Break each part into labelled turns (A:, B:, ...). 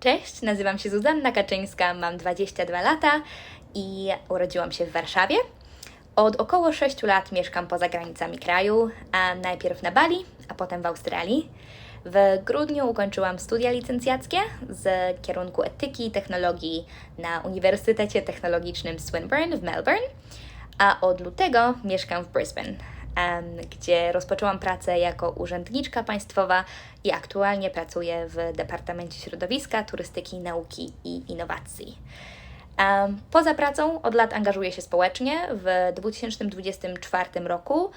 A: Cześć, nazywam się Zuzanna Kaczyńska, mam 22 lata i urodziłam się w Warszawie. Od około 6 lat mieszkam poza granicami kraju, a najpierw na Bali, a potem w Australii. W grudniu ukończyłam studia licencjackie z kierunku etyki i technologii na Uniwersytecie Technologicznym Swinburne w Melbourne, a od lutego mieszkam w Brisbane, gdzie rozpoczęłam pracę jako urzędniczka państwowa i aktualnie pracuję w Departamencie Środowiska, Turystyki, Nauki i Innowacji. Poza pracą od lat angażuję się społecznie. W 2024 roku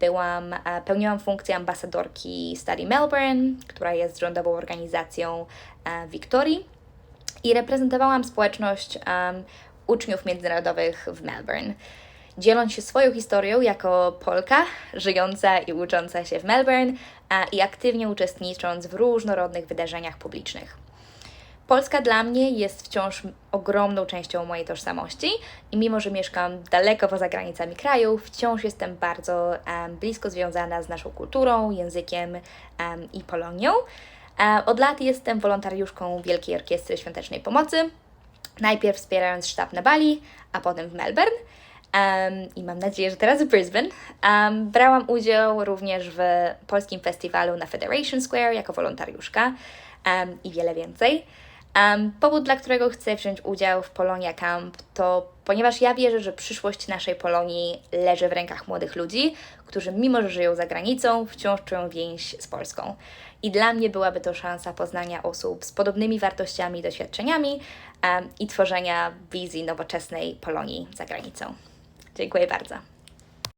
A: byłam, e, pełniłam funkcję ambasadorki Study Melbourne, która jest rządową organizacją e, Wiktorii i reprezentowałam społeczność uczniów międzynarodowych w Melbourne. Dzieląc się swoją historią jako Polka żyjąca i ucząca się w Melbourne a, i aktywnie uczestnicząc w różnorodnych wydarzeniach publicznych. Polska dla mnie jest wciąż ogromną częścią mojej tożsamości i mimo, że mieszkam daleko poza granicami kraju, wciąż jestem bardzo em, blisko związana z naszą kulturą, językiem em, i Polonią. E, od lat jestem wolontariuszką Wielkiej Orkiestry Świątecznej Pomocy, najpierw wspierając sztab na Bali, a potem w Melbourne. Em, I mam nadzieję, że teraz w Brisbane. Em, brałam udział również w polskim festiwalu na Federation Square jako wolontariuszka em, i wiele więcej. Em, powód, dla którego chcę wziąć udział w Polonia Camp, to ponieważ ja wierzę, że przyszłość naszej Polonii leży w rękach młodych ludzi, którzy mimo, że żyją za granicą, wciąż czują więź z Polską. I dla mnie byłaby to szansa poznania osób z podobnymi wartościami i doświadczeniami em, i tworzenia wizji nowoczesnej Polonii za granicą. Dziękuję bardzo.